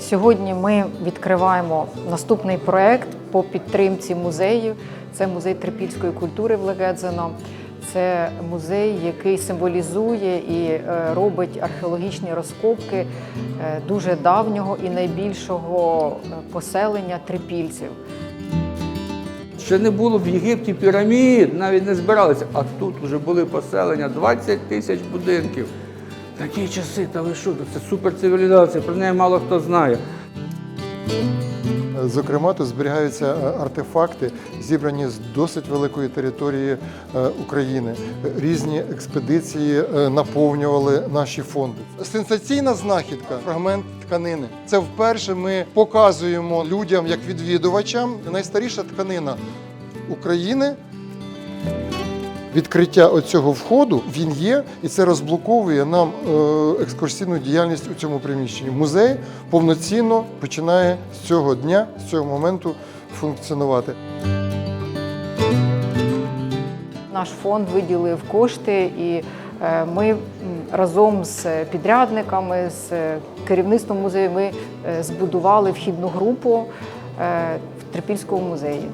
Сьогодні ми відкриваємо наступний проект по підтримці музею. Це музей трипільської культури в Легедзино. Це музей, який символізує і е, робить археологічні розкопки е, дуже давнього і найбільшого е, поселення трипільців. Ще не було в Єгипті пірамід, навіть не збиралися. А тут вже були поселення 20 тисяч будинків. Такі часи, та ви що, це суперцивілізація, про неї мало хто знає. Зокрема, тут зберігаються е, артефакти, зібрані з досить великої території е, України. Різні експедиції е, наповнювали наші фонди. Сенсаційна знахідка, фрагмент тканини. Це вперше ми показуємо людям, як відвідувачам, найстаріша тканина України. Відкриття оцього входу він є, і це розблоковує нам е, екскурсійну діяльність у цьому приміщенні. Музей повноцінно починає з цього дня, з цього моменту функціонувати. Наш фонд виділив кошти, і е, ми разом з підрядниками, з керівництвом музею, ми е, збудували вхідну групу е, в Трипільському музеї.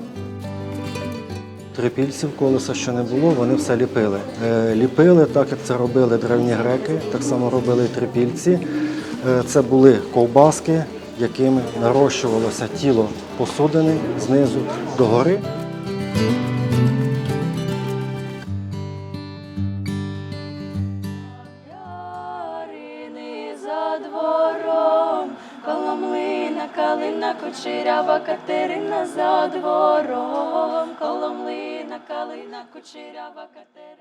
Трипільців колеса ще не було, вони все ліпили. Е, Ліпили так, як це робили древні греки, так само робили трипільці. Е, Це були ковбаски, якими нарощувалося тіло посудини знизу до гори. Ярини за коломлина, калина, кучерява Катерина за двором, коломлина, калина, кучерява Катерина.